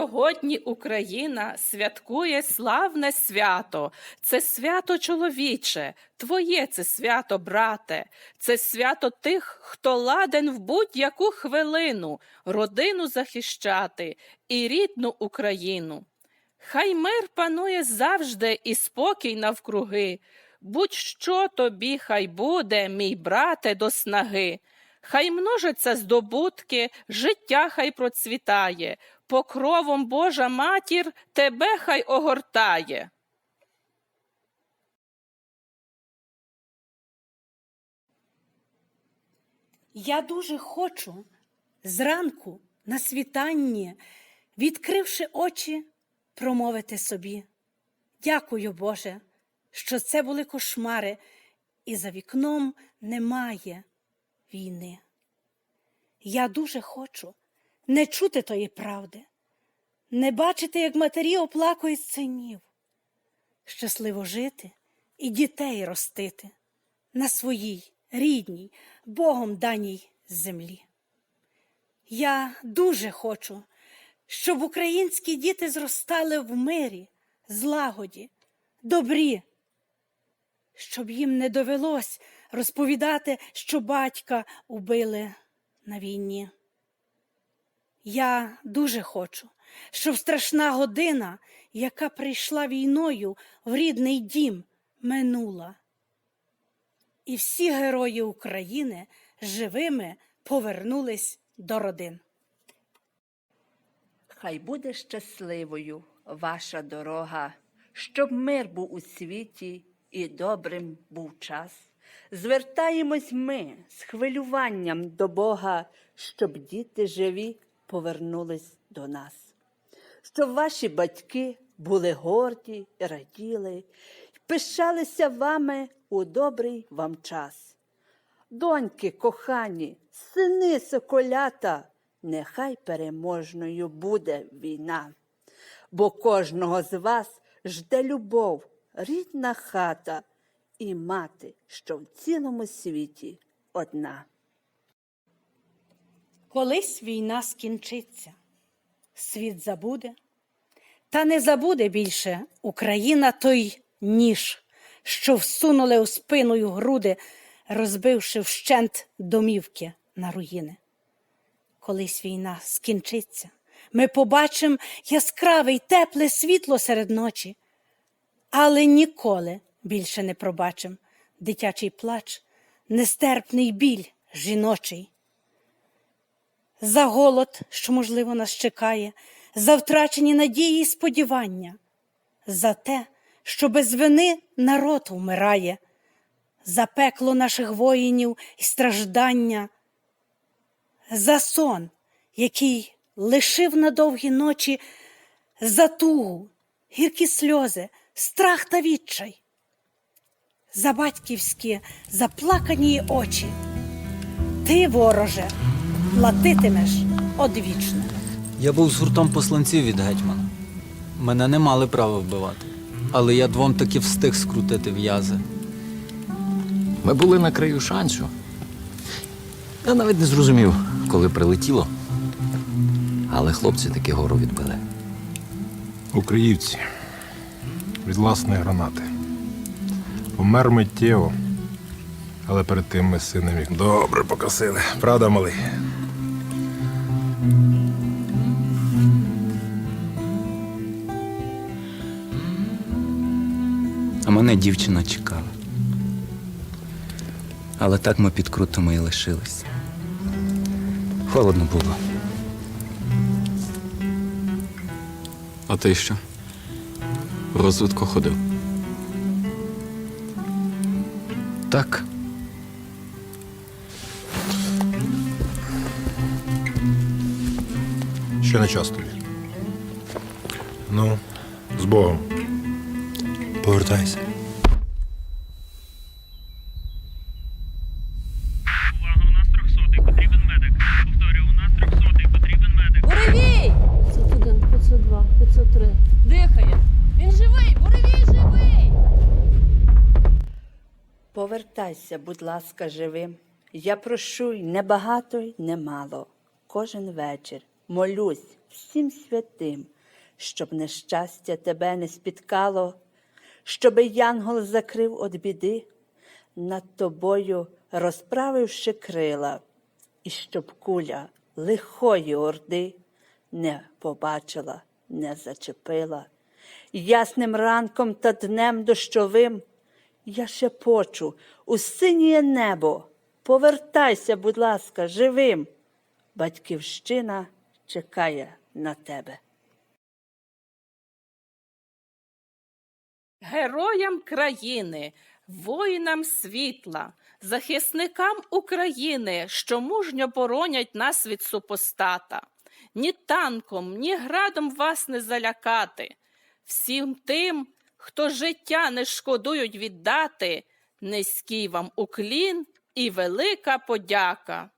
Сьогодні Україна святкує славне свято. Це свято чоловіче, твоє це свято, брате. Це свято тих, хто ладен в будь-яку хвилину родину захищати і рідну Україну. Хай мир панує завжди і спокій навкруги. Будь-що тобі хай буде, мій брате, до снаги. Хай множаться здобутки, життя хай процвітає, покровом Божа матір тебе хай огортає. Я дуже хочу зранку на світанні, відкривши очі, промовити собі. Дякую, Боже, що це були кошмари, і за вікном немає війни. Я дуже хочу не чути тої правди, не бачити, як матері оплакують синів, щасливо жити і дітей ростити на своїй рідній, Богом даній землі. Я дуже хочу, щоб українські діти зростали в мирі, злагоді, добрі, щоб їм не довелось розповідати, що батька убили на війні. Я дуже хочу, щоб страшна година, яка прийшла війною в рідний дім, минула. І всі герої України живими повернулись до родин. Хай буде щасливою ваша дорога, щоб мир був у світі і добрим був час. Звертаємось ми з хвилюванням до Бога, щоб діти живі повернулись до нас, щоб ваші батьки були горді, раділи, пишалися вами у добрий вам час. Доньки кохані, сини соколята, нехай переможною буде війна, бо кожного з вас жде любов, рідна хата і мати, що в цілому світі одна. Колись війна скінчиться, світ забуде, та не забуде більше Україна той ніж, що всунули у спину й груди, розбивши вщент домівки на руїни. Колись війна скінчиться, ми побачимо яскраве й тепле світло серед ночі, але ніколи більше не пробачим дитячий плач, нестерпний біль жіночий за голод, що, можливо, нас чекає, за втрачені надії й сподівання, за те, що без вини народ вмирає, за пекло наших воїнів і страждання, за сон, який лишив на довгі ночі, за тугу, гіркі сльози, страх та відчай, за батьківські заплакані очі. Ти, вороже, платитимеш одвічно. Я був з гуртом посланців від гетьмана. Мене не мали права вбивати. Але я двом таки встиг скрутити в'язи. Ми були на краю шансу. Я навіть не зрозумів, коли прилетіло. Але хлопці таки гору відбили. Українці від власної гранати. Помер миттєво, але перед тим ми з сином їх добре покосили. Правда, малий? А мене дівчина чекала. Але так ми під крутами і лишились. Холодно було. А ти що? В розвитку ходив. Так, Ще не час тобі. Ну, з Богом. Повертайся. Увага, у нас трьохсотий, потрібен медик. Повторюю, у нас трьохсотий, потрібен медик. Буревій! 501, 502, 503. Дихає. Він живий! Буревій живий! Повертайся, будь ласка, живим. Я прошу й не багато, й не мало. Кожен вечір молюсь всім святим, щоб нещастя тебе не спіткало, щоби янгол закрив од біди, над тобою розправивши крила, і щоб куля лихої орди не побачила, не зачепила. Ясним ранком та днем дощовим я шепочу у синє небо. Повертайся, будь ласка, живим. Батьківщина чекає на тебе. Героям країни, воїнам світла, захисникам України, що мужньо боронять нас від супостата. Ні танком, ні градом вас не залякати. Всім тим, хто життя не шкодують віддати, низький вам уклін і велика подяка.